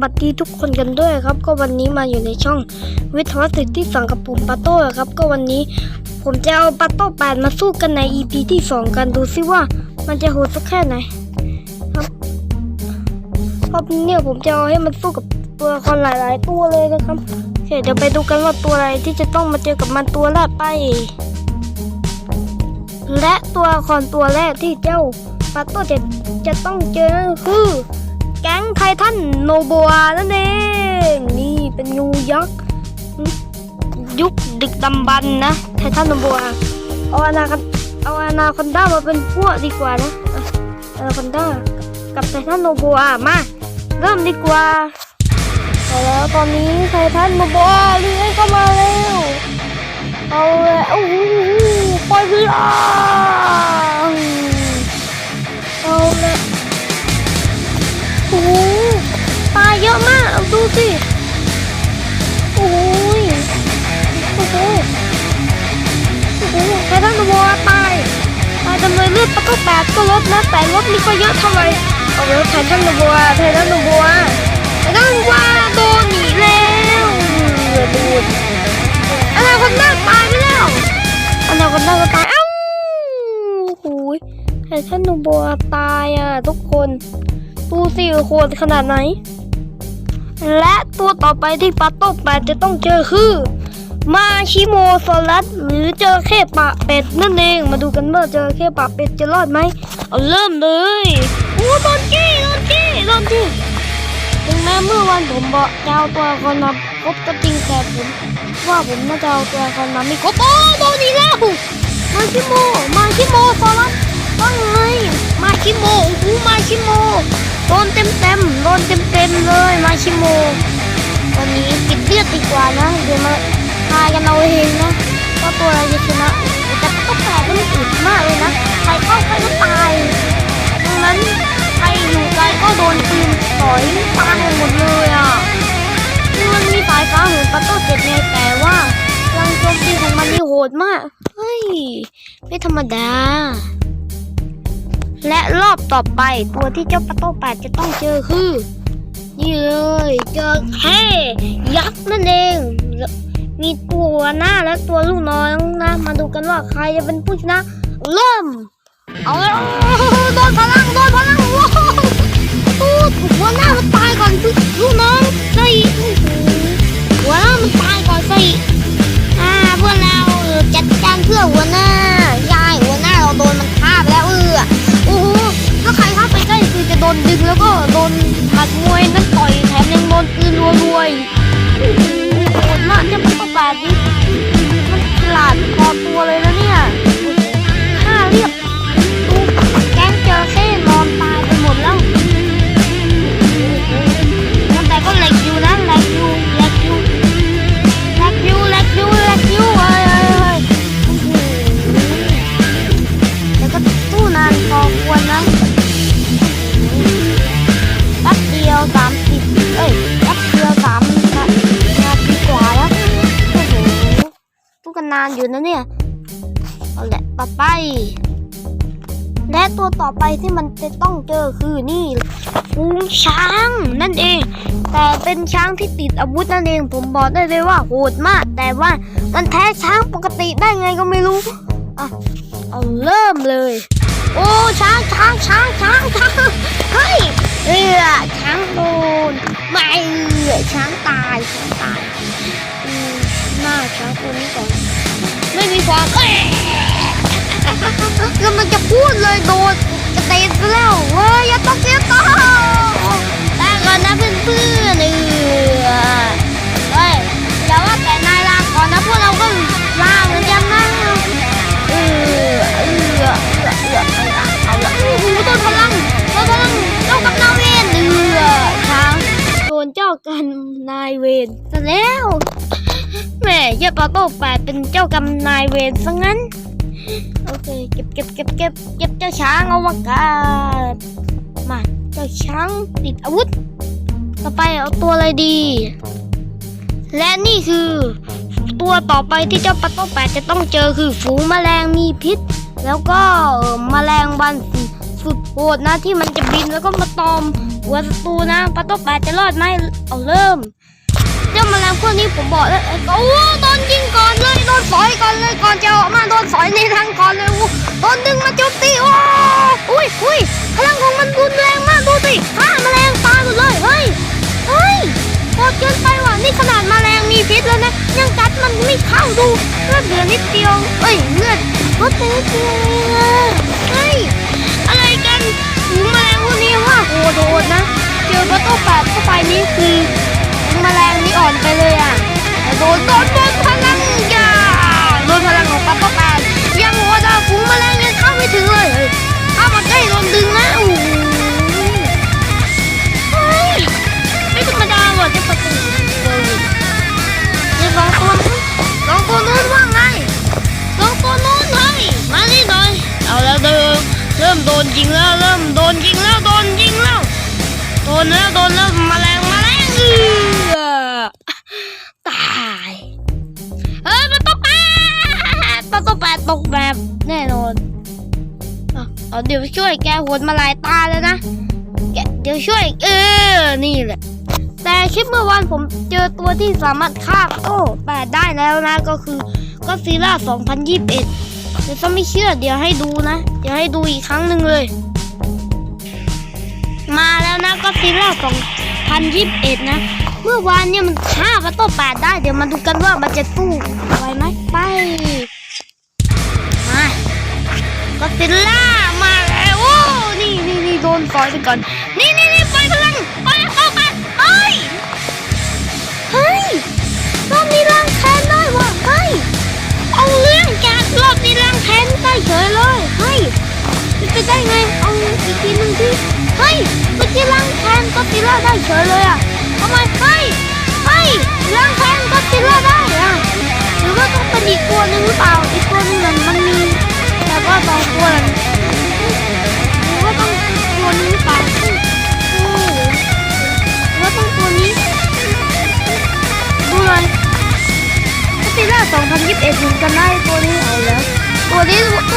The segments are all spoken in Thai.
วัสดีทุกคนกันด้วยครับ ก็วันนี้มาอยู่ในช่องวิทยาศิษย์ที่สองกับผมปาโต้ครับ ก็วันนี้ผมจะเอาปาโต้แปดมาสู้กันใน EP ที่สองกันดูซิว่ามันจะโหดสักแค่ไหนครับรอบนี้เนี่ยผมจะเอาให้มันสู้กับตัวละครหลาย ๆ ตัวเลยนะครับโอเคเดี๋ยวไปดูกันว่าตัวอะไรที่จะต้องมาเจอกับมันตัวแรกไป และตัวละครตัวแรกที่เจ้าปาโต้จะจะต้องเจอคือ แก๊งไททันโนโบอานั่นเอง นี่เป็นงูยักษ์ยุคดึกดำบรรพ์นะ ไททันโนโบอาเอาอนาคอนเอาอนาคอนด้ามาเป็นพวกดีกว่านะอนาคอนด้ากับไททันโนโบอามาเริ่มดีกว่าเอาแล้วตอนนี้ไททันโนโบอาเลื้อยเข้ามาแล้วเอาเลยโอ้โหปล่อยพลังเอา ท่านวัวตายตายจำเลยเลือดปะก็แปดก็ลดนะแต่ลดนี่ก็เยอะเท่าไหร่เอาแล้วไททันวัวไททันวัวไททันวัวโดนหนีแล้วเรือดูดอนาคอนด้าตายไปแล้วอนาคอนด้าก็ตายเอ้าโอ้โหไททันวัวตายอะทุกคนดูสิโหดขนาดไหน และตัวต่อไปที่ปาโต้แปดจะต้องเจอคือ มาชิโมโซลัสหรือเจอแค่ปะเป็ดนั่นเอง มาดูกันว่าเจอแค่ปะเป็ดจะรอดไหมเอาเริ่มเลยโอ้โดนจี้โดนจี้โดนจี้ถึงแม้เมื่อวันผมบอกจะเอาตัวครมาครบก็จริงแต่ผมว่าผมน่าจะเอาตัวครมาไม่ครบโอ้โดนอีกแล้วมาชิโมมาชิโมโซลัสว่าไงมาชิโมโอ้โหมาชิโมโดนเต็มเต็มโดนเต็มเต็มเลยมาชิโมตอนนี้ปิดเลือดดีกว่านะเดี๋ยวมา ทายกันเอาเองนะว่าตัวอะไรจะชนะแต่ก็แปลกก็ไม่อึดมากเลยนะใครเข้าใครก็ตายดังนั้นใครอยู่ไกลก็โดนปืนต่อยตายหมดเลยอะคือมันมีสายฟ้าเหมือนปัตโต้เจ็ดไงแต่ว่าลังโจมตีของมันนี่โหดมากเฮ้ยไม่ธรรมดา และรอบต่อไปตัวที่เจ้าปะโต้แปดจะต้องเจอคือนี่เลยเจอแค่ยักษ์นั่นเอง มีตัวหน้าและตัวลูกน้อยนะ มาดูกันว่าใครจะเป็นผู้ชนะ เริ่ม เอาล้วโดนพลังโดนพลังว้าวโอ้หัวหน้ามันตายก่อนลูกน้องใส่หัวหน้ามันตายก่อนใส่ ลา อยู่นะเนี่ย เอาแหละต่อไป และตัวต่อไปที่มันจะต้องเจอคือนี่ฟูงช้างนั่นเอง แต่เป็นช้างที่ติดอาวุธนั่นเอง ผมบอกได้เลยว่าโหดมาก แต่ว่ามันแพ้ช้างปกติได้ไงก็ไม่รู้อะเอาเริ่มเลย โอ้ช้างช้างช้างช้างช้างเฮ้ยเอือช้างโดนไม่เอือช้างตายช้างตายอืมหน้าช้างตัวนี้ก่อน ไม่มีความเอ้ยกำลังจะพูดเลยโดนจะเตะซะแล้วเฮ้ยอย่าตกอย่าตกแต่ก่อนนะเพื่อนเพื่อนเออเฮ้ยอย่าว่าแต่นายลาก่อนนะพวกเราก็ลาเหมือนกันนะเออเออเออเออเอาละโอ้โหโดนพลังโดนพลังเจ้ากับนายเวนเออช้างโดนเจ้ากันนายเวนซะแล้ว ม่เย่าปาโต้แปดเป็นเจ้ากำนายเวนซะงั้น โอเค เก็บเก็บเก็บเก็บเก็บเจ้าช้างเอาวกาศมาเจ้าช้างติดอาวุธ ต่อไปเอาตัวอะไรดี และนี่คือ ตัวต่อไปที่เจ้าปัตโต้แปดจะต้องเจอคือฝูงแมลงมีพิษ แล้วก็แมลงวันสุดโหดนะที่มันจะบินแล้วก็มาตอมกลัวศัตรูนะปลาโต๊ะแปดจะรอดไหมเอาเริ่ม เจ้าแมลงพวกนี้ผมบอกแล้วเอ้ยโอ้โดนยิงก่อนเลยโดนสอยก่อนเลยก่อนจะออกมาโดนสอยในทางก่อนเลยโอ้โดนดึงมาโจมตีโอ้อุ้ยอุ้ยพลังของมันรุนแรงมากดูสิฆ่าแมลงตายหมดเลยเฮ้ยเฮ้ยโหดเกินไปว่ะนี่ขนาดแมลงมีพิษแล้วนะยังกัดมันไม่เข้าดูเลือดเหลือนิดเดียวเอ้ยเลือดลดไปนิดเดียวเฮ้ยอะไรกันหูแมลงพวกนี้ว่าโหดโดนะเจอประตูแปดเข้าไปนี่คือ แมลงนี่อ่อนไปเลยอะโดนโดนโดนพลังยาโดนพลังของปั๊บปั๊บยังหัวดาฝูงแมลงยังเข้าไม่ถึง บแน่นอนเอาเดี๋ยวช่วยแกหวนมาลายตาแล้วนะเดี๋ยวช่วยเออนี่แหละ แต่คลิปเมื่อวานผมเจอตัวที่สามารถฆ่าโอ้แปดได้แล้วนะก็คือก็ซีล่า2021เดี๋ยวถ้าไม่เชื่อเดี๋ยวให้ดูนะ เดี๋ยวให้ดูอีกครั้งหนึ่งเลย มาแล้วนะก็ซีล่า2021 นะ เมื่อวานเนี่ยมันฆ่าประตูแปดได้ เดี๋ยวมาดูกันว่ามันจะสู้ไหวไหมไป ซิลล่ามาแล้วโอ้นี่นี่นี่โดนต่อยไปก่อน นี่นี่นี่ปล่อยพลังปล่อยเข้าไปเฮ้ย เฮ้ยรอบนี้ล้างแค้นได้ว่ะเฮ้ย เอาเรื่องจากรอบนี้ล้างแค้นได้เฉยเลยเฮ้ยเป็นไปได้ไง เอาอีกทีหนึ่งที่เฮ้ยเมื่อกี้ล้างแค้นก็อดซิลล่าได้เฉยเลยอะทำไมเฮ้ย เฮ้ยล้างแค้นก็อดซิลล่าได้อะ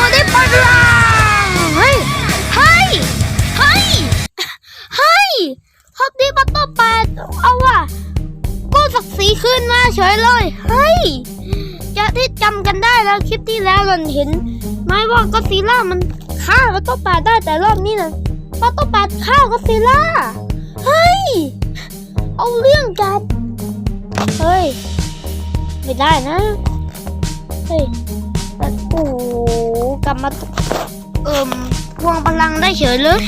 ตัวนี้ปล่อยพลังเฮ้ย เฮ้ย เฮ้ย เฮ้ยฮอตดี้บัตเตอร์แปดเอาว่ะกู้ศักดิ์ศรีขึ้นมาเฉยเลย เฮ้ย จะที่จำกันได้แล้วคลิปที่แล้วเราเห็นไหมว่าก็ซีล่ามันฆ่าบัตเตอร์แปดได้แต่รอบนี้นะบัตเตอร์แปดฆ่าก็ซีล่า เฮ้ย เอาเรื่องกัน เฮ้ย ไม่ได้นะ เฮ้ย โอ้กลับมาเอิ่มทวงพลังได้เฉยเลย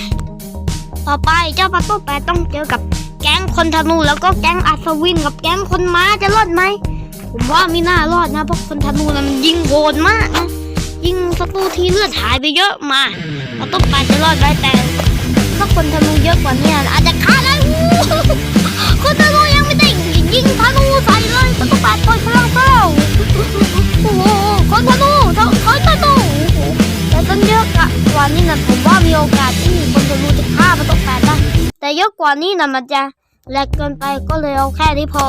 ต่อไปเจ้าปลาโต้แปต้องเจอกับแก๊งคนธนูแล้วก็แก๊งอัศวินกับแก๊งคนม้าจะรอดไหมผมว่าไม่น่ารอดนะเพราะคนธนูนั้นมันยิงโหดมากนะยิงศัตรูที่เลือดหายไปเยอะมาปลาโต้แปจะรอดได้แต่ถ้าคนธนูเยอะกว่านี้อาจจะฆ่าได้คนธนูยังไม่ได้ยิงธนูใส่เลยปลาโต้แปปล่อยพลังเปล่า โอ้โหคนธนูเท่านธนูโอ้โหแต่ต้องเยอะกว่านี้นะผมว่ามีโอกาสที่คนธนูจะฆ่าประตูแปดได้แต่เยอะกว่านี้นะมันจะแหลกเกินไปก็เลยเอาแค่นี้พอ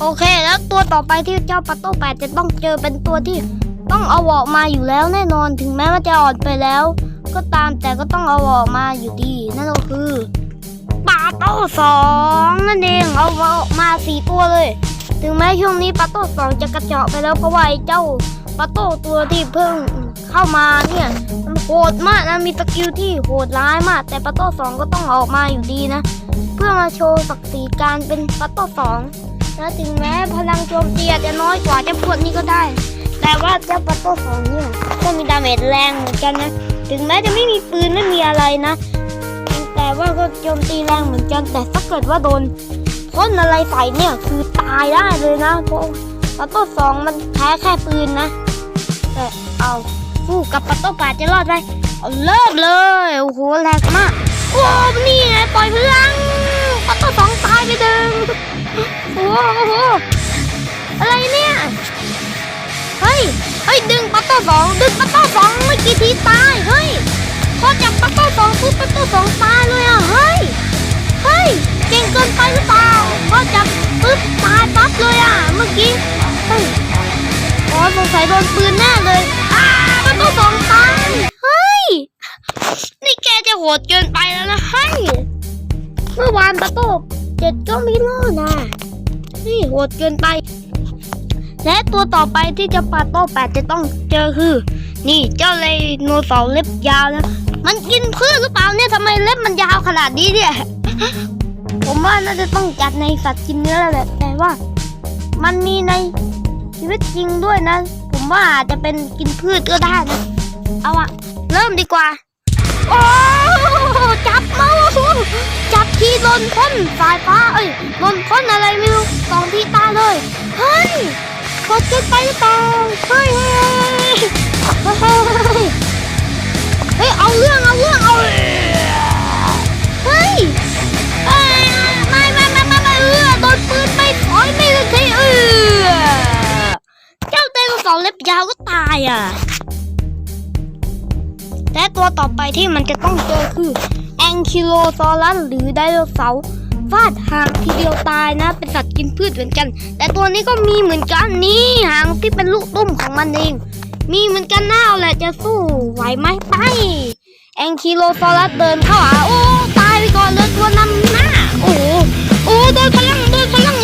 โอเคแล้วตัวต่อไปที่เจ้าประตูแปดจะต้องเจอเป็นตัวที่ต้องเอาออกมาอยู่แล้วแน่นอนถึงแม้ว่าจะอ่อนไปแล้ว ก็ตามแต่ก็ต้องเอาออกมาอยู่ดี นั่นก็คือปาโต้สองนั่นเองเอาออกมาสี่ตัวเลย ถึงแม้ช่วงนี้ปาโต้สองจะกระเจาะไปแล้วเพราะว่าไอ้เจ้าปาโต้ตัวที่เพิ่งเข้ามาเนี่ยมันโหดมากนะมีสกิลที่โหดร้ายมาก แต่ปาโต้สองก็ต้องออกมาอยู่ดีนะ เพื่อมาโชว์ศักดิ์ศรีการเป็นปาโต้สองนะถึงแม้พลังโจมตีอาจจะน้อยกว่าเจ้าพวกนี้ก็ได้ แต่ว่าเจ้าปาโต้สองเนี่ยก็มีดาเมจแรงเหมือนกันนะถึงแม้จะไม่มีปืนไม่มีอะไรนะ แต่ว่าก็โจมตีแรงเหมือนกันแต่ถ้าเกิดว่าโดน พ่นอะไรใส่เนี่ยคือตายได้เลยนะเพราะปัตโต้สองมันแพ้แค่ปืนนะแต่เอาสู้กับปัตโต้แปดจะรอดไหมเอาเริ่มเลยโอ้โหแรงมากโอ้นี่ไงปล่อยพลังปัตโต้สองตายไปดิมโอ้โหอะไรเนี่ยเฮ้ยเฮ้ยดึงปัตโต้สองดึงปัตโต้สองไม่กี่ทีตายเฮ้ยพอจับปัตโต้สองปุ๊บปัตโต้สองตายเลยอะเฮ้ยเฮ้ย เก่งเกินไปหรือเปล่าพอจับปึ๊บตายปั๊บเลยอะ เมื่อกี้เฮ้ยอ๋อสงสัยโดนปืนแน่เลยอ้ามันต้องสองตายเฮ้ย นี่แกจะโหดเกินไปแล้วนะให้เมื่อวานปาโต้เจ็ดก็ไม่รอดนะนี่โหดเกินไป และตัวต่อไปที่จะปาโต้แปดจะต้องเจอคือ นี่เจ้าเลยโนเสาร์เล็บยาวนะ มันกินพืชหรือเปล่าเนี่ยทำไมเล็บมันยาวขนาดนี้เนี่ย ผมว่าน่าจะต้องจัดในสัตว์กินเนื้อแล้วแหละแต่ว่า มันมีในชีวิตจริงด้วยนะ ผมว่าอาจจะเป็นกินพืชก็ได้นะเอาอะเริ่มดีกว่า โอ้จับมาจับทีโดนพ่นสายฟ้าเอ้ยโดนพ่นอะไรไม่รู้สองที่ตาเลยเฮ้ยกดเกินไปหรือเปล่าเฮ้ยเฮ้ยเฮ้ยเฮ้ยเฮ้ยเอาเรื่องเอาเรื่องเอา เจ้าไดโนเสาร์เล็บยาวก็ตายอะ และตัวต่อไปที่มันจะต้องเจอคือแองคิโลซอรัสหรือไดโนเสาร์ฟาดหางทีเดียวตายนะ เป็นสัตว์กินพืชเหมือนกัน แต่ตัวนี้ก็มีเหมือนกันนี่หางที่เป็นลูกตุ้มของมันเอง มีเหมือนกันน่าเอาแหละจะสู้ไหวไหมไปแองคิโลซอรัสเดินเข้าหาโอ้ตายไปก่อนเลยตัวนำหน้าโอ้โหโอ้โดนพลังโดนพลัง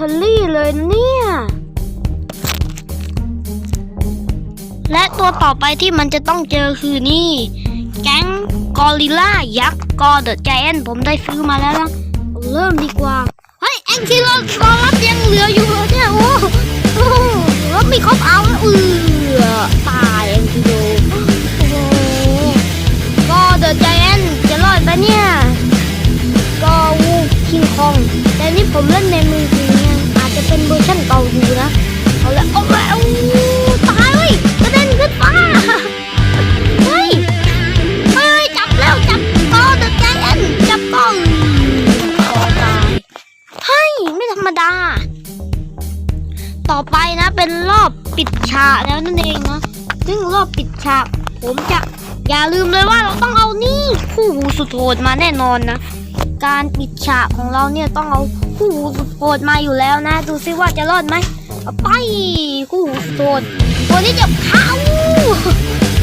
ทเทอรี่เลยเนี่ย และตัวต่อไปที่มันจะต้องเจอคือนี่ แก๊งกอริลล่ายักษ์กอเดอะไจแอนผมได้ซื้อมาแล้วนะ เริ่มดีกว่า เฮ้ย แองคิโลสอรัสยังเหลืออยู่เหรอเนี่ย โอ้โหแล้วมีครบเอาแล้วเออตายแองคิโล อบปิดฉาก ผมจะอย่าลืมเลยว่าเราต้องเอานี่คู่หูสุดโหดมาแน่นอนนะ การปิดฉากของเราเนี่ยต้องเอาคู่หูสุดโหดมาอยู่แล้วนะ ดูซิว่าจะรอดไหมไปคู่หูสุดโหดตัวนี้จะฆ่าอู้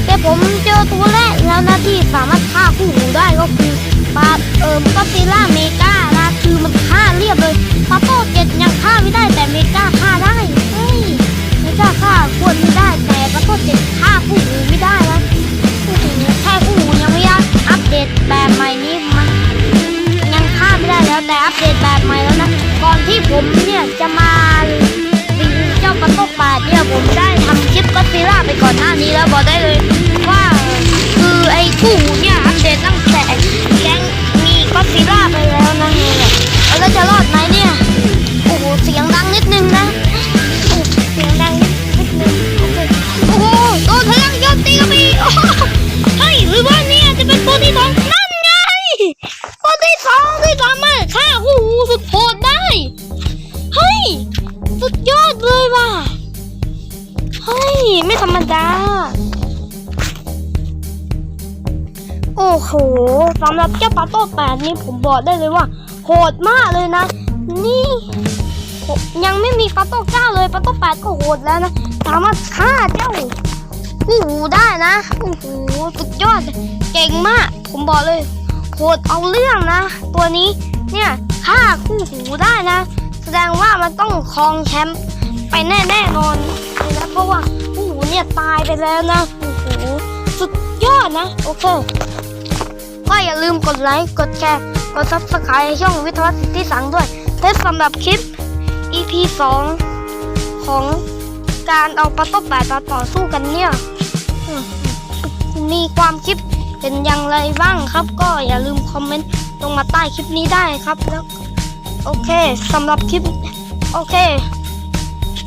แต่ผมเจอตัวแรกแล้วนะที่สามารถฆ่าคู่หูได้ก็คือปาเอิมก็ซิล่าเมกานะคือมันฆ่าเรียบเลยปาโต้เจ็ดยังฆ่าไม่ได้แต่เมกาฆ่าได้เฮ้ยเมกาฆ่า ผมเนี่ยจะมารีวิวเจ้าปะโตกปาดเนี่ยผมได้ทำคลิปก็ซีล่าไปก่อนหน้านี้แล้วบอกได้เลย ว่าคือไอ้ตู้เนี่ย 8 นี้ผมบอกได้เลยว่า โหดมากเลยนะ นี่ ยังไม่มีฟัตโต้เจ้าเลยฟัตโต้8ก็โหดแล้วนะ สามารถฆ่าเจ้านี่หูได้นะโอ้โหสุดยอด เก่งมาก ผมบอกเลยโหดเอาเรื่องนะ ตัวนี้เนี่ยฆ่าคู่หูได้นะ แสดงว่ามันต้องคลองแชมป์ไปแน่แน่นอนเลยนะเพราะว่าคู่หูเนี่ยตายไปแล้วนะโอ้โหสุดยอดนะ โอเค ก็อย่าลืมกดไลค์ กดแชร์ กดซับสไครต์ช่องวิทวัฒน์สิทธิสังด้วยและสำหรับคลิป EP 2 ของการเอาปลาต้มแปดาต่อสู้กันเนี่ย มีความคิดเป็นอย่างไรบ้างครับ ก็อย่าลืมคอมเมนต์ลงมาใต้คลิปนี้ได้ครับแล้วโอเคสำหรับคลิป โอเค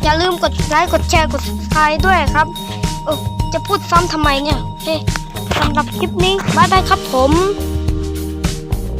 อย่าลืมกดไลค์กดแชร์กดซับสไครต์ด้วยครับจะพูดซ้ำทำไมเนี่ยโอเค สำหรับคลิปนี้บายบายครับผม